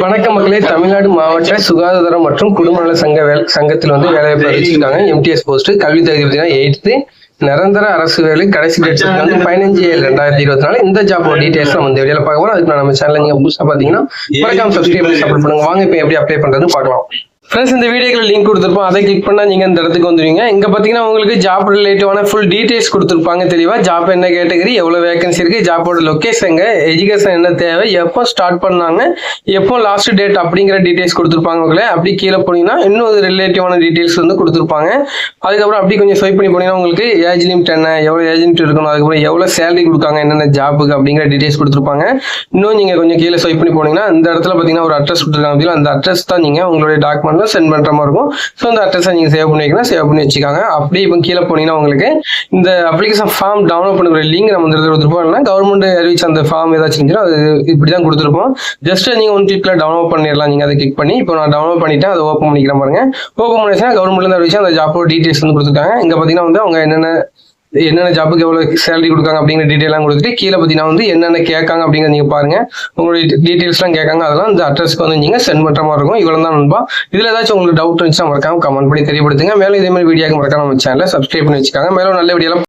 வணக்கம் மக்களே. தமிழ்நாடு மாவட்ட சுகாதாரம் மற்றும் குடும்ப நல சங்க சங்கத்தில் வந்து வேலைவாய்ப்பு அறிவிச்சிருக்காங்க. எம்டிஎஸ் போஸ்ட் கல்வி தகுதி பார்த்தீங்கன்னா எயித்து. நிரந்தர அரசு வேலை கடைசி டேட் வந்து பதினஞ்சு ஏழு ரெண்டாயிரத்தி இருபத்தி நாலு இந்த ஜாப் டீடைல்ஸ் நம்ம இந்த வீடியோல பார்க்க போறோம். அதுக்கு நம்ம சேனல் நீங்க புதுசா பாத்தீங்கன்னா மறக்காம சப்ஸ்கிரைப் பண்ணி சப்போர்ட் பண்ணுங்க. வாங்க இப்போ எப்படி அப்ளை பண்றதுன்னு பார்க்கலாம். ஃப்ரெண்ட்ஸ் இந்த வீடியோக்கு லிங்க் கொடுத்துருப்போம். அதை கிளிக் பண்ணால் நீங்கள் இந்த இடத்துக்கு வந்துடுவீங்க இங்கே பார்த்தீங்கன்னா உங்களுக்கு ஜாப் ரிலேட்டிவான ஃபுல் டீட்டெயில்ஸ் கொடுத்துருப்பாங்க தெளிவாக ஜாப் என்ன கேட்டகரி எவ்வளோ வேகன்சி இருக்குது ஜாப்போட லொகேஷன் எஜுகேஷன் என்ன தேவை எப்போ ஸ்டார்ட் பண்ணாங்க எப்போ லாஸ்ட் டேட் அப்படிங்கிற டீட்டெயில்ஸ் கொடுத்துருப்பாங்க உங்களை. அப்படி கீழே போனீங்கன்னா இன்னும் ஒரு ரிலேட்டிவான டீட்டெயில்ஸ் வந்து கொடுத்துருப்பாங்க. அதுக்கப்புறம் அப்படி கொஞ்சம் ஸ்வைப் பண்ணி போனீங்கன்னா உங்களுக்கு ஏஜ் லிமிட் என்ன எவ்வளோ ஏஜ் லிமிட் இருக்கணும் அதுக்கப்புறம் எவ்வளோ சேலரி கொடுக்காங்க என்னென்ன ஜாப்புக்கு அப்படிங்கிற டீட்டெயில்ஸ் கொடுத்துருப்பாங்க. இன்னும் நீங்கள் கொஞ்சம் கீழே ஸ்வைப் பண்ணி போனீங்கன்னா இந்த இடத்துல பார்த்தீங்கன்னா ஒரு அட்ரஸ் கொடுத்துருக்காங்க. அந்த அட்ரஸ் தான் நீங்கள் உங்களுடைய டாக்குமெண்ட்ல சென்ட் பண்ணுற மாதிரி இருக்கும். ஸோ அந்த அட்ரஸை நீங்கள் சேவ் பண்ணி வைக்கணும். சேவ் பண்ணி வச்சுக்காங்க. அப்படியே இப்போ கீழே போனீங்கன்னா உங்களுக்கு இந்த அப்ளிகேஷன் ஃபார்ம் டவுன்லோட் பண்ணுற லிங்க் நம்ம வந்து கொடுத்துருப்போம் இல்லைனா கவர்மெண்ட் அறிவிச்ச அந்த ஃபார்ம் ஏதாச்சும் இருந்துச்சுன்னா அது இப்படி தான் கொடுத்துருப்போம் ஜஸ்ட் நீங்கள் ஒன் கிளிக்கில் டவுன்லோட் பண்ணிடலாம். நீங்கள் அதை கிளிக் பண்ணி இப்போ நான் டவுன்லோட் பண்ணிவிட்டேன் அதை ஓப்பன் பண்ணிக்கிற பாருங்க. ஓப்பன் பண்ணிச்சுன்னா கவர்மெண்ட்லேருந்து அறிவிச்சு அந்த ஜாப்போட டீட்டெயில்ஸ் வந்து கொடுத்துருக்காங்க. இங்கே பார்த்தீங்கன்னா வந்து அவங்க என்னென்ன என்னென்ன ஜாப்புக்கு எவ்வளோ சேலரி கொடுக்காங்க அப்படிங்கிற டீட்டெயிலாம் கொடுத்துட்டு கீழே பார்த்தீங்கன்னா வந்து என்னென்ன கேட்காங்க அப்படிங்கிறத நீங்கள் பாருங்க. உங்களுடைய டீட்டெயில்ஸ்லாம் கேட்காங்க. அதெல்லாம் இந்த அட்ரஸ்க்கு வந்து நீங்கள் சென்ட் பண்ணுற மாதிரி இருக்கும். இவ்வளோ தான் நண்பா. இதில் ஏதாச்சும் உங்களுக்கு டவுட் இருந்துச்சுன்னா மறக்காம கமெண்ட் பண்ணி தெரியப்படுத்துங்க. மேலும் இதே மாதிரி வீடியோக்கு மறக்காம நம்ம சேனலை சப்ஸ்கிரைப் பண்ணி வச்சுக்காங்க. மேலும் நல்ல வீடியோலாம்